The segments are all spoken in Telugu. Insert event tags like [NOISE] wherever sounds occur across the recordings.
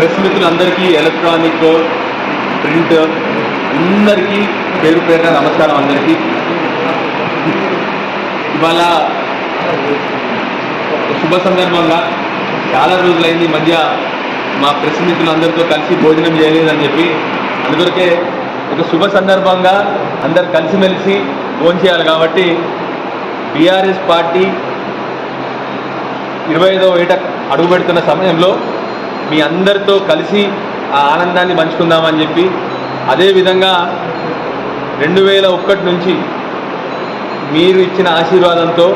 ప్రెస్ మిత్రులందరికీ ఎలక్ట్రానిక్ ప్రింట్ అందరికీ పేరు పేరున నమస్కారం అందరికీ. ఇవాళ శుభ సందర్భంగా చాలా రోజులైంది ఈ మధ్య మా ప్రెస్ మిత్రులందరితో కలిసి భోజనం చేయలేదని చెప్పి. అందుకొరకే ఒక శుభ సందర్భంగా అందరు కలిసిమెలిసి భోజనం చేయాలి కాబట్టి బీఆర్ఎస్ పార్టీ ఇరవై ఐదో ఏట అడుగుపెడుతున్న సమయంలో మీ అందరితో కలిసి ఆ ఆనందాన్ని పంచుకుందామని చెప్పి అదేవిధంగా రెండు వేల ఒక్కటి నుంచి మీరు ఇచ్చిన ఆశీర్వాదంతో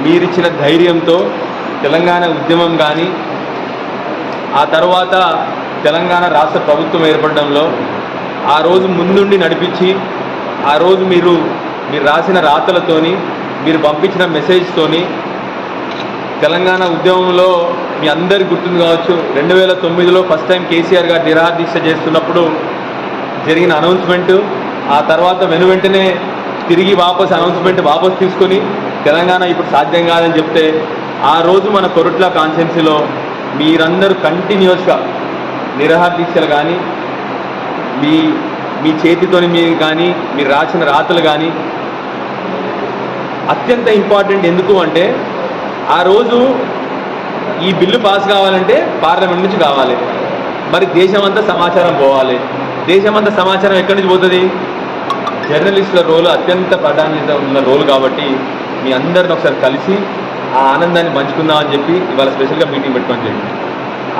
మీరిచ్చిన ధైర్యంతో తెలంగాణ ఉద్యమం కానీ ఆ తర్వాత తెలంగాణ రాష్ట్ర ప్రభుత్వం ఏర్పడడంలో ఆ రోజు ముందుండి నడిపించి ఆ రోజు మీరు మీరు రాసిన రాతలతోని మీరు పంపించిన మెసేజ్తోని తెలంగాణ ఉద్యమంలో మీ అందరికి గుర్తుంది కావచ్చు. రెండు వేల తొమ్మిదిలో ఫస్ట్ టైం కేసీఆర్ గారు నిరాదీక్ష చేస్తున్నప్పుడు జరిగిన అనౌన్స్మెంట్. ఆ తర్వాత వెను వెంటనే తిరిగి వాపస్ అనౌన్స్మెంట్ వాపస్ తీసుకొని తెలంగాణ ఇప్పుడు సాధ్యం కాదని చెప్తే ఆ రోజు మన కొరుట్ల కాన్స్టెన్సీలో మీరందరూ కంటిన్యూస్గా నిరహాదీక్షలు కానీ మీ మీ చేతితోని మీరు కానీ మీరు రాసిన రాతలు కానీ అత్యంత ఇంపార్టెంట్ ఎందుకు అంటే ఆ రోజు ఈ బిల్లు పాస్ కావాలంటే పార్లమెంట్ నుంచి కావాలి. మరి దేశమంతా సమాచారం పోవాలి. దేశమంతా సమాచారం ఎక్కడి నుంచి పోతుంది? జర్నలిస్టుల రోల్ అత్యంత ప్రాధాన్యత ఉన్న రోల్ కాబట్టి మీ అందరిని ఒకసారి కలిసి ఆ ఆనందాన్ని పంచుకుందామని చెప్పి ఇవాళ స్పెషల్గా మీటింగ్ పెట్టుకొని జరిగింది.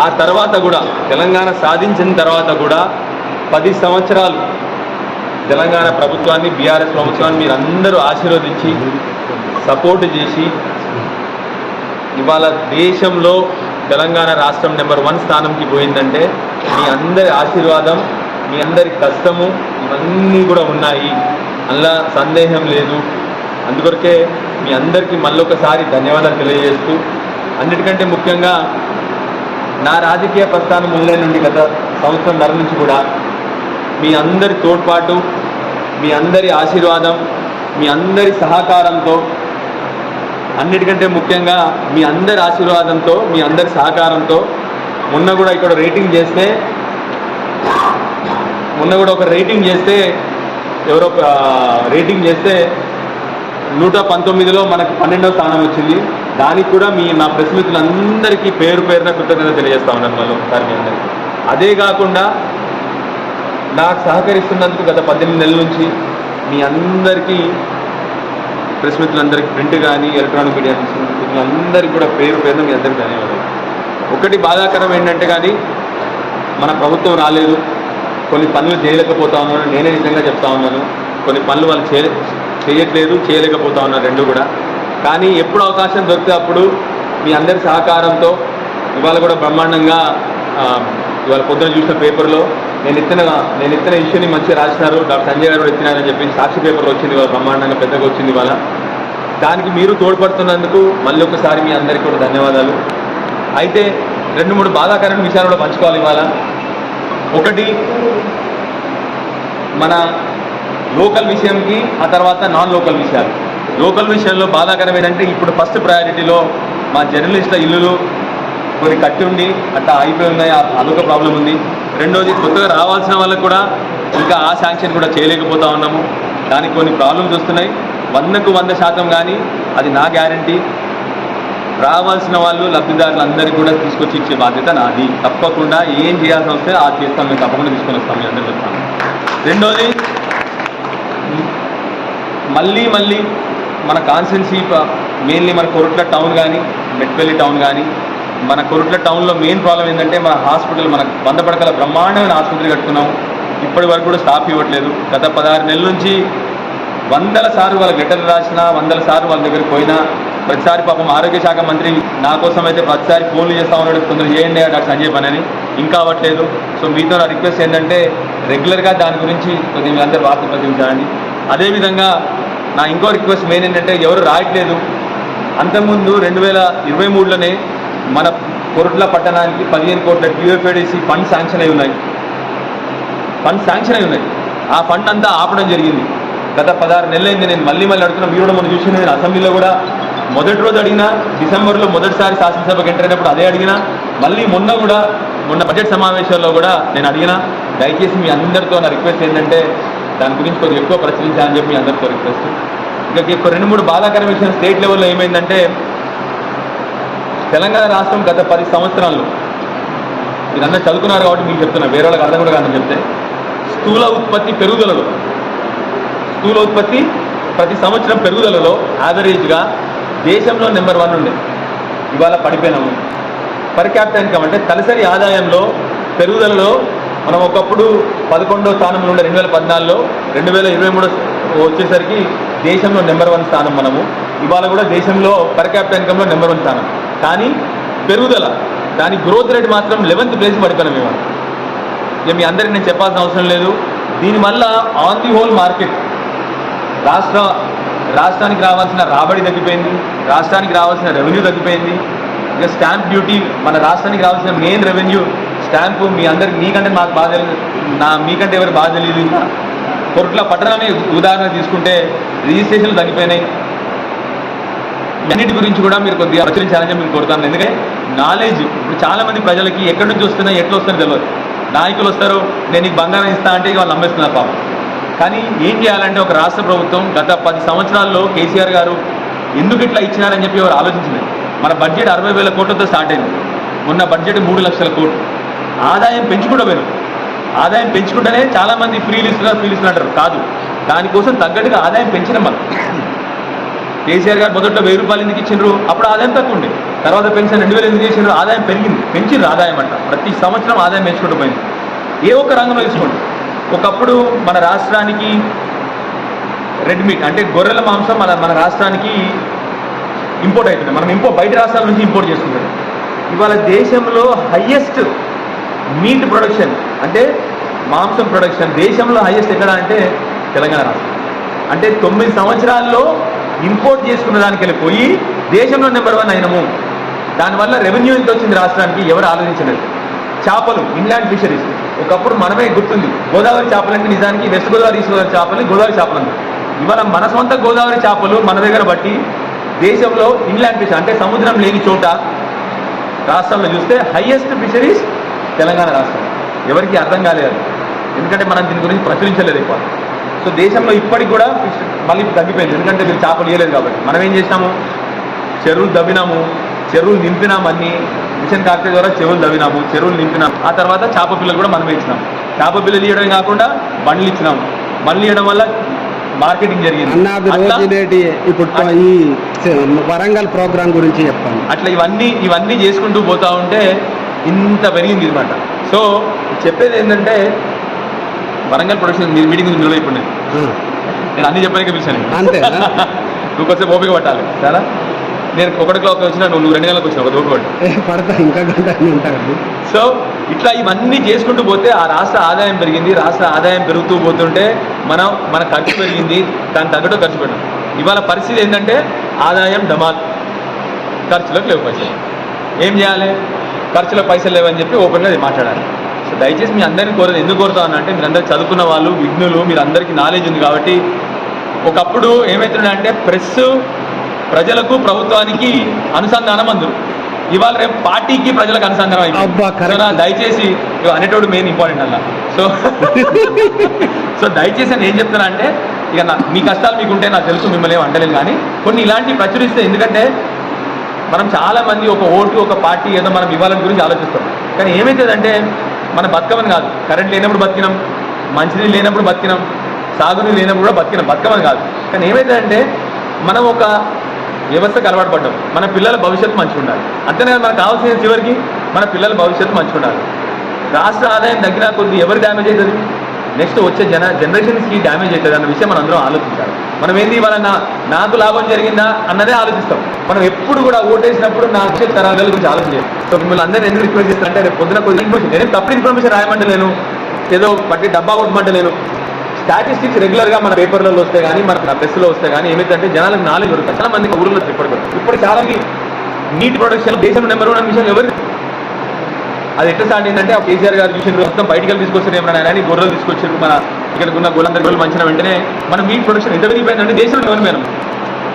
ఆ తర్వాత కూడా తెలంగాణ సాధించిన తర్వాత కూడా పది సంవత్సరాలు తెలంగాణ ప్రభుత్వాన్ని బీఆర్ఎస్ ప్రభుత్వాన్ని మీరు అందరూ ఆశీర్వదించి సపోర్ట్ చేసి ఇవాళ దేశంలో తెలంగాణ రాష్ట్రం నెంబర్ వన్ స్థానంకి పోయిందంటే మీ అందరి ఆశీర్వాదం మీ అందరి కష్టము ఇవన్నీ కూడా ఉన్నాయి. అందులో సందేహం లేదు. అందుకొరకే మీ అందరికీ మళ్ళొకసారి ధన్యవాదాలు తెలియజేస్తూ అన్నిటికంటే ముఖ్యంగా నా రాజకీయ ప్రస్థానం మొదలైన నుండి గత సంవత్సరంన్నర నుంచి కూడా మీ అందరి తోడ్పాటు మీ అందరి ఆశీర్వాదం మీ అందరి సహకారంతో అన్నిటికంటే ముఖ్యంగా మీ అందరి ఆశీర్వాదంతో మీ అందరి సహకారంతో మొన్న కూడా ఇక్కడ రేటింగ్ చేస్తే మొన్న కూడా ఒక రేటింగ్ చేస్తే ఎవరో ఒక రేటింగ్ చేస్తే నూట పంతొమ్మిదిలో మనకు పన్నెండవ స్థానం వచ్చింది. దానికి కూడా మీ నా ప్రెస్ మిత్రులందరికీ పేరు పేరున కృతజ్ఞత తెలియజేస్తా ఉన్నాను మళ్ళీ ఒకసారి మీ అందరికీ. అదే కాకుండా నాకు సహకరిస్తున్నందుకు గత పద్దెనిమిది నెలల నుంచి మీ అందరికీ ప్రెస్ మిత్రులందరికీ ప్రింట్ కానీ ఎలక్ట్రానిక్ మీడియా మిత్రులందరికీ కూడా పేరు పేరున మీ అందరికీ ధన్యవాదాలు. ఒకటి బాధాకరం ఏంటంటే కానీ మన ప్రభుత్వం రాలేదు. కొన్ని పనులు చేయలేకపోతా ఉన్నాను. నేనే నిజంగా చెప్తా ఉన్నాను. కొన్ని పనులు వాళ్ళు చేయ చేయట్లేదు చేయలేకపోతా ఉన్నారు రెండు కూడా. కానీ ఎప్పుడు అవకాశం దొరికితే అప్పుడు మీ అందరి సహకారంతో ఇవాళ కూడా బ్రహ్మాండంగా ఇవాళ పొద్దున చూసిన పేపర్లో నేను ఎత్తిన నేను ఎత్తిన ఇష్యూని మంచిగా రాసినారు. డాక్టర్ సంజయ్ గారు కూడా ఎత్తినారని చెప్పి సాక్షి పేపర్ వచ్చింది వాళ్ళ బ్రహ్మాండంగా పెద్దగా వచ్చింది వాళ్ళ దానికి మీరు తోడ్పడుతున్నందుకు మళ్ళీ ఒకసారి మీ అందరికీ కూడా ధన్యవాదాలు. అయితే రెండు మూడు బాధాకరమైన విషయాలు కూడా పంచుకోవాలి ఇవాళ. ఒకటి మన లోకల్ విషయంకి ఆ తర్వాత నాన్ లోకల్ విషయాలు. లోకల్ విషయంలో బాధాకరం ఏంటంటే ఇప్పుడు ఫస్ట్ ప్రయారిటీలో మా జర్నలిస్టుల ఇల్లులు కొన్ని కట్టి ఉండి అట్లా అయిపోయి ఉన్నాయి ఆ- అదొక ప్రాబ్లం ఉంది. రెండోది కొత్తగా రావాల్సిన వాళ్ళకు కూడా ఇంకా ఆ శాంక్షన్ కూడా చేయలేకపోతా ఉన్నాము. దానికి కొన్ని ప్రాబ్లమ్స్ వస్తున్నాయి. వందకు వంద శాతం కానీ అది నా గ్యారంటీ రావాల్సిన వాళ్ళు లబ్ధిదారులు అందరికీ కూడా తీసుకొచ్చి ఇచ్చే బాధ్యత నాది. తప్పకుండా ఏం చేయాల్సి వస్తే అది చేస్తాం మేము తప్పకుండా తీసుకొని వస్తాం మీ అందరికీ వస్తాం. రెండోది మళ్ళీ మళ్ళీ మన కాన్స్టెన్సీ మెయిన్లీ మన కొరట్ల టౌన్ కానీ మెట్పల్లి టౌన్ కానీ మన కొరుట్ల టౌన్లో మెయిన్ ప్రాబ్లం ఏంటంటే మన హాస్పిటల్ మన వంద పడకల బ్రహ్మాండమైన ఆసుపత్రి కట్టుకున్నాం. ఇప్పటి వరకు కూడా స్టాఫ్ ఇవ్వట్లేదు. గత పదహారు నెలల నుంచి వందల సార్లు వాళ్ళ లెటర్లు రాసినా వందల సార్లు వాళ్ళ దగ్గరికి పోయినా ప్రతిసారి పాపం ఆరోగ్య శాఖ మంత్రి నా కోసం అయితే ప్రతిసారి ఫోన్లు చేస్తా ఉన్నాడు. కొందరు చేయండి డాక్టర్ సంజయ్ పని అని. ఇంకా అవ్వట్లేదు. సో మీతో నా రిక్వెస్ట్ ఏంటంటే రెగ్యులర్గా దాని గురించి కొద్దిగా మీరందరూ వార్త ప్రచురించాలండి అదేవిధంగా నా ఇంకో రిక్వెస్ట్ మెయిన్ ఏంటంటే ఎవరు రాయట్లేదు. అంతకుముందు రెండు వేల ఇరవై మూడులోనే మన కొరట్ల పట్టణానికి పదిహేను కోట్ల టీఎఫ్ఐడిసి ఫండ్ శాంక్షన్ అయి ఉన్నాయి. ఫండ్ శాంక్షన్ అయి ఉన్నాయి. ఆ ఫండ్ అంతా ఆపడం జరిగింది. గత పదహారు నెలలైంది నేను మళ్ళీ మళ్ళీ అడుగుతున్నా మీరు కూడా మనం చూసిన నేను అసెంబ్లీలో కూడా. మొదటి రోజు అడిగినా డిసెంబర్లో మొదటిసారి శాసనసభకు ఎంటర్ అయినప్పుడు అదే అడిగినా మళ్ళీ మొన్న కూడా మొన్న బడ్జెట్ సమావేశాల్లో కూడా నేను అడిగినా. దయచేసి మీ అందరితో నా రిక్వెస్ట్ ఏంటంటే దాని గురించి కొంచెం ఎక్కువ ప్రచురించాలని చెప్పి మీ అందరితో రిక్వెస్ట్. ఇంకా రెండు మూడు బాధాకరమైన విషయం స్టేట్ లెవెల్లో ఏమైందంటే తెలంగాణ రాష్ట్రం గత పది సంవత్సరాల్లో మీరందరూ చదువుకున్నారు కాబట్టి మీకు చెప్తున్నా వేరే వాళ్ళకి అర్థం కూడా కాదని చెప్తే స్థూల ఉత్పత్తి పెరుగుదలలో స్థూల ఉత్పత్తి ప్రతి సంవత్సరం పెరుగుదలలో యావరేజ్గా దేశంలో నెంబర్ వన్ ఉండే. ఇవాళ పడిపోయినాము. పర్ క్యాపిటల్ ఇన్కమ్ అంటే తలసరి ఆదాయంలో పెరుగుదలలో మనం ఒకప్పుడు పదకొండో స్థానంలో ఉండే రెండు వేల పద్నాలుగులో రెండు వేల ఇరవై మూడు వచ్చేసరికి దేశంలో నెంబర్ వన్ స్థానం మనము. ఇవాళ కూడా దేశంలో పర్ క్యాపిటల్ ఇన్కమ్లో నెంబర్ వన్ స్థానం. కానీ పెరుగుదల దాని గ్రోత్ రేట్ మాత్రం లెవెన్త్ ప్లేస్ పడిపోయినాం మేము. ఇక మీ అందరికీ నేను చెప్పాల్సిన అవసరం లేదు. దీనివల్ల ఆన్ ది హోల్ మార్కెట్ రాష్ట్ర రాష్ట్రానికి రావాల్సిన రాబడి తగ్గిపోయింది రాష్ట్రానికి రావాల్సిన రెవెన్యూ తగ్గిపోయింది. ఇక స్టాంప్ డ్యూటీ మన రాష్ట్రానికి రావాల్సిన మెయిన్ రెవెన్యూ స్టాంపు మీ అందరికి మీకంటే మాకు బాధ తెలియదు నా మీకంటే ఎవరు బాధ తెలియదు ఇంకా. పట్టణమే పట్టణాన్ని ఉదాహరణ తీసుకుంటే రిజిస్ట్రేషన్లు తగ్గిపోయినాయి. అన్నిటి గురించి కూడా మీరు కొద్దిగా ప్రచురించాలని చెప్పి మీరు కోరుతాను. ఎందుకంటే నాలెడ్జ్ ఇప్పుడు చాలామంది ప్రజలకి ఎక్కడి నుంచి వస్తున్నా ఎట్లా వస్తుందో తెలియదు. నాయకులు వస్తారు నేను నీకు బంగారం ఇస్తా అంటే ఇక వాళ్ళు నమ్మేస్తున్నారు పాపం. కానీ ఏం చేయాలంటే ఒక రాష్ట్ర ప్రభుత్వం గత పది సంవత్సరాల్లో కేసీఆర్ గారు ఎందుకు ఇట్లా ఇచ్చినారని చెప్పి ఎవరు ఆలోచించలేదు. మన బడ్జెట్ అరవై వేల కోట్లతో స్టార్ట్ అయింది. మొన్న బడ్జెట్ మూడు లక్షల కోట్లు. ఆదాయం పెంచుకుంటూ పోయినాం. ఆదాయం పెంచుకుంటేనే చాలామంది ఫ్రీలు ఇస్తున్నారు ఫ్రీలు ఇస్తున్నారు అంటారు. కాదు. దానికోసం తగ్గట్టుగా ఆదాయం పెంచడం మనం. కేసీఆర్ గారు మొదట్లో వెయ్యి రూపాయలు ఎందుకు ఇచ్చిండ్రు? అప్పుడు ఆదాయం తక్కువ ఉండే. తర్వాత పెన్షన్ రెండు వేలు ఎందుకు చేసిండ్రు? ఆదాయం పెరిగింది. పెంచింది ఆదాయం అంట. ప్రతి సంవత్సరం ఆదాయం పెంచుకుంటూ పోయింది. ఏ ఒక్క రంగంలో తీసుకోండి. ఒకప్పుడు మన రాష్ట్రానికి రెడ్ మీట్ అంటే గొర్రెల మాంసం మన మన రాష్ట్రానికి ఇంపోర్ట్ అవుతుంది మనం ఇంపో బయట రాష్ట్రాల నుంచి ఇంపోర్ట్ చేసుకుంటాం ఇవాళ దేశంలో హయ్యెస్ట్ మీట్ ప్రొడక్షన్ అంటే మాంసం ప్రొడక్షన్ దేశంలో హయ్యెస్ట్ ఎక్కడ అంటే తెలంగాణ రాష్ట్రం. అంటే తొమ్మిది సంవత్సరాల్లో ఇంపోర్ట్ చేసుకున్న దానికి వెళ్ళిపోయి దేశంలో నెంబర్ వన్ అయినము. దానివల్ల రెవెన్యూ ఎంత వచ్చింది రాష్ట్రానికి ఎవరు ఆలోచించలేదు. చేపలు ఇన్లాండ్ ఫిషరీస్. ఒకప్పుడు మనమే గుర్తుంది గోదావరి చేపలు అంటే నిజానికి వెస్ట్ గోదావరి ఈస్ట్ గోదావరి చేపలు గోదావరి చేపలు ఇవాళ మన సొంత గోదావరి చేపలు మన దగ్గర బట్టి దేశంలో ఇన్లాండ్ ఫిష్ అంటే సముద్రం లేని చోట రాష్ట్రంలో చూస్తే హయ్యెస్ట్ ఫిషరీస్ తెలంగాణ రాష్ట్రం. ఎవరికి అర్థం కాలేదు. ఎందుకంటే మనం దీని గురించి ప్రచురించలేదు ఎక్కువ. సో దేశంలో ఇప్పటికి కూడా ఫిష్ మళ్ళీ తగ్గిపోయింది. ఎందుకంటే మీరు చేపలు ఇవ్వలేదు కాబట్టి. మనం ఏం చేసినాము? చెరువులు దవ్వినాము చెరువులు నింపినాము అన్ని. మిషన్ కార్తె ద్వారా చెరువులు దవ్వినాము చెరువులు నింపినాం ఆ తర్వాత చేప పిల్లలు కూడా మనమే ఇచ్చినాం చేప పిల్లలు ఇవ్వడమే కాకుండా బండ్లు ఇచ్చినాం బండ్లు ఇవ్వడం వల్ల మార్కెటింగ్ జరిగింది. ఇప్పుడు ఈ వరంగల్ ప్రోగ్రాం గురించి చెప్పండి అట్లా ఇవన్నీ ఇవన్నీ చేసుకుంటూ పోతా ఉంటే ఇంత పెరిగింది అనమాట సో చెప్పేది ఏంటంటే వరంగల్ ప్రొడక్షన్ మీటింగ్ నిలవ ఇప్పుడు నేను అన్ని చెప్పడానికి పిలిచాను. అంతేనా [LAUGHS] నువ్వు కొంచెం ఓపిక పట్టాలి. చాలా నేను ఒకటి క్లాక్ వచ్చినా నువ్వు నువ్వు రెండు గంటలకు వచ్చినా ఒక ఏ, పడతా ఇంకా గంట సో ఇట్లా ఇవన్నీ చేసుకుంటూ పోతే ఆ రాష్ట్ర ఆదాయం పెరిగింది రాష్ట్ర ఆదాయం పెరుగుతూ పోతుంటే మనం మన ఖర్చు పెరిగింది దాని తగ్గట్టు ఖర్చు పెట్టాం ఇవాళ పరిస్థితి ఏంటంటే ఆదాయం డమాల్. ఖర్చులకు లేవు పైసలు. ఏం చేయాలి? ఖర్చులకు పైసలు లేవని చెప్పి ఓపెన్గా అది మాట్లాడాలి. సో దయచేసి మీ అందరిని కోరేది. ఎందుకు కోరుతా అంటే మీరు అందరు చదువుకున్న వాళ్ళు విఘ్నులు మీరు అందరికీ నాలెడ్జ్ ఉంది కాబట్టి ఒకప్పుడు ఏమవుతుందంటే ప్రెస్ ప్రజలకు ప్రభుత్వానికి అనుసంధానం అందరు ఇవాళ రేపు పార్టీకి ప్రజలకు అనుసంధానం అయిపోయింది. నా దయచేసి అనేటోడు మెయిన్ ఇంపార్టెంట్ అలా సో [LAUGHS] సో దయచేసి నేను ఏం చెప్తున్నా అంటే ఇక నా మీ కష్టాలు మీకు ఉంటే నాకు తెలుసు మిమ్మల్ని ఏం అంటలేను కానీ కొన్ని ఇలాంటివి ప్రచురిస్తే ఎందుకంటే మనం చాలా మంది ఒక ఓటు ఒక పార్టీ ఏదో మనం ఇవ్వాలని గురించి ఆలోచిస్తాం. కానీ ఏమవుతుందంటే మన బతకమని కాదు. కరెంట్ లేనప్పుడు బతికినాం మంచినీళ్ళు లేనప్పుడు బతికినాం సాగునీరు లేనప్పుడు కూడా బతికినాం. బతకమని కాదు. కానీ ఏమైందంటే మనం ఒక వ్యవస్థకు అలవాటు పడ్డాం. మన పిల్లల భవిష్యత్తు మంచిగా ఉండాలి. అంతేనే మనకు కావాల్సిన చివరికి మన పిల్లల భవిష్యత్తు మంచిగా ఉండాలి. రాష్ట్ర ఆదాయం తగ్గిన కొద్ది ఎవరు డ్యామేజ్ అవుతుంది? నెక్స్ట్ వచ్చే జన జనరేషన్స్కి డ్యామేజ్ అవుతుంది అన్న విషయం మనం అందరం ఆలోచించాలి. మనం ఏంది ఇవాళ నా నాకు లాభం జరిగిందా అన్నదే ఆలోచిస్తాం. మనం ఎప్పుడు కూడా ఓటేసినప్పుడు నా వచ్చే తరాల గురించి ఆలోచించాలి. సో మిమ్మల్ని అందరూ ఎందుకు రిక్వెస్ట్ చేస్తారంటే రేపు పొద్దున కొద్ది ఇన్ఫర్మేషన్ నేను తప్పుడు ఇన్ఫర్మేషన్ రాయమంటలేను. ఏదో పట్టి డబ్బా కొట్టమంటలేను. స్టాటిస్టిక్స్ రెగ్యులర్గా మన పేపర్లలో వస్తే కానీ మన ప్రెస్లో వస్తే కానీ ఏమైందంటే జనాలకు నాలెడ్జ్ దొరుకుతుంది. చాలా మందికి ఊర్లో ఇప్పటికి ఇప్పుడు చాలా నీటి ప్రొడక్షన్ దేశంలో నెంబర్ వన్ విషయం ఎవరు అది ఎట్లా స్టార్ట్ ఏంటంటే ఆ కేసీఆర్ గారు చూసిన మొత్తం బయటికి తీసుకొచ్చారు ఏమన్నా కానీ గొర్రెలు తీసుకొచ్చారు. మన ఇక్కడ ఉన్న గోలందరి గొర్రెలు మంచిన వెంటనే మన మీట్ ప్రొడక్షన్ ఎంత పెరిగిపోయిందంటే దేశంలో ఎవరు పోయినాం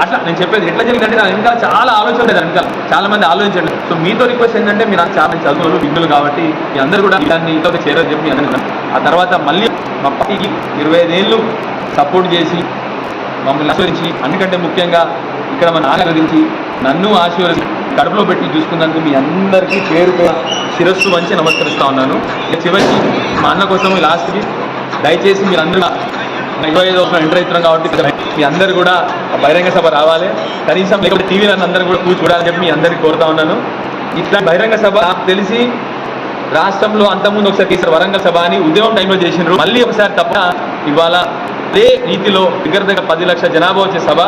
అట్లా నేను చెప్పేది ఎట్లా జరిగిందంటే దాని వెనకాల చాలా ఆలోచన లేదు వెనకాల చాలా మంది ఆలోచించండి. సో మీతో రిక్వెస్ట్ ఏంటంటే మీరు చాలా చదువులు విఘ్నులు కాబట్టి మీ అందరూ కూడా దాన్ని ఇంకొక చేరని చెప్పి అందరూ ఆ తర్వాత మళ్ళీ మా పార్టీకి ఇరవై ఐదేళ్ళు సపోర్ట్ చేసి మమ్మల్ని ఆశీర్వించి అందుకంటే ముఖ్యంగా ఇక్కడ మన ఆశీర్వదించి నన్ను ఆశీర్వదించి కడుపులో పెట్టి చూసుకున్నందుకు మీ అందరికీ పేరు శిరస్సు మంచి నమస్కరిస్తా ఉన్నాను. ఇక చివరికి మా అన్న కోసం లాస్ట్కి దయచేసి మీరు అందరూ ఇరవై ఐదు ఎంటర్ అవుతున్నాం కాబట్టి మీ అందరు కూడా బహిరంగ సభ రావాలి. కనీసం లేకపోతే టీవీ నన్ను అందరూ కూడా కూర్చు చూడాలని చెప్పి మీ అందరికీ కోరుతా ఉన్నాను. ఇట్లా బహిరంగ సభ నాకు తెలిసి రాష్ట్రంలో అంతకుముందు ఒకసారి తీసారు వరంగల్ సభ అని ఉద్యమం టైంలో చేసినారు మళ్ళీ ఒకసారి తప్ప ఇవాళ అదే రీతిలో దగ్గర దగ్గర పది లక్షల జనాభా వచ్చే సభ.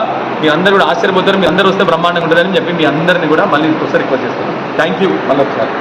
మీ అందరూ కూడా ఆశ్చర్యపోతారు. మీ అందరూ వస్తే బ్రహ్మాండంగా ఉంటుందని చెప్పి మీ అందరిని కూడా మళ్ళీ ఒకసారి రిక్వెస్ట్ చేస్తాను థ్యాంక్ యూ మళ్ళీ ఒకసారి.